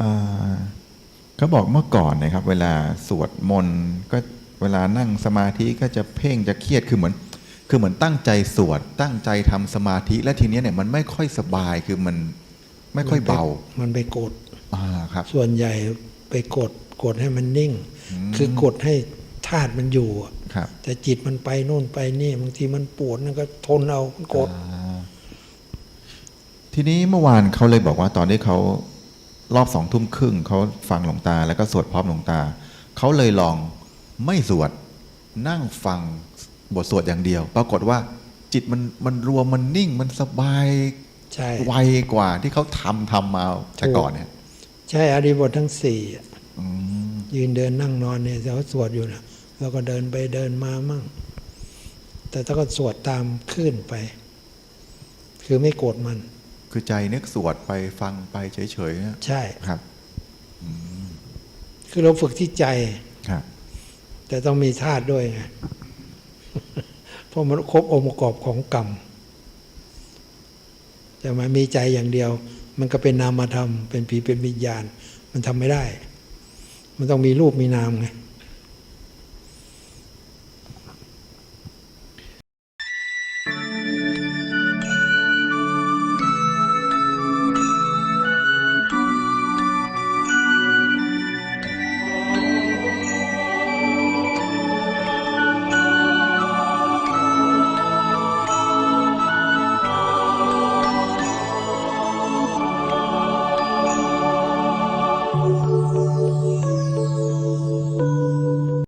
อ่าเขาบอกเมื่อก่อนนะครับ เวลาสวดมนต์ก็เวลานั่งสมาธิก็จะเพ่งจะเครียดคือเหมือน คือเหมือนตั้งใจสวด ตั้งใจทำสมาธิ และทีเนี้ยเนี่ยมันไม่ค่อยสบายคือมันไม่ค่อยเบา มันไปกดอ่าครับ ส่วนใหญ่ไปกดกดให้มันนิ่ง คือกดให้ธาตุมันอยู่อะครับ แต่จิตมันไปโน่นไปนี่บางทีมันปวดนั่นก็ทนเอามันกดอ่าทีนี้เมื่อวานเขาเลยบอกว่าตอนที่เขา รอบสองทุ่มครึ่งเขาฟังหลวงตา แล้วก็สวดพร้อมหลวงตา เขาเลยลองไม่สวดนั่งฟังบทสวดอย่างเดียว ปรากฏว่าจิตมันมันรวมมันนิ่งมันสบายใช่ไวกว่าที่เขาทำทำมาแต่ก่อนเนี่ย ใช่อริบททั้งสี่อะอืมยืนเดินนั่งนอนเนี่ยเขาสวดอยู่นะแล้วก็เดินไปเดินมามั่ง แต่ถ้าก็สวดตามคลื่นไป คือไม่โกรธมัน คือใจนึกสวดไปฟังไปเฉยๆนะใช่ครับคือเราฝึกที่ใจครับ แต่ต้องมีธาตุด้วยไงเพราะมันครบองค์ประกอบของกรรมแต่มันมีใจอย่างเดียว มันก็เป็นนามธรรมเป็นผีเป็นวิญญาณ มันทำไม่ได้ มันต้องมีรูปมีนามไง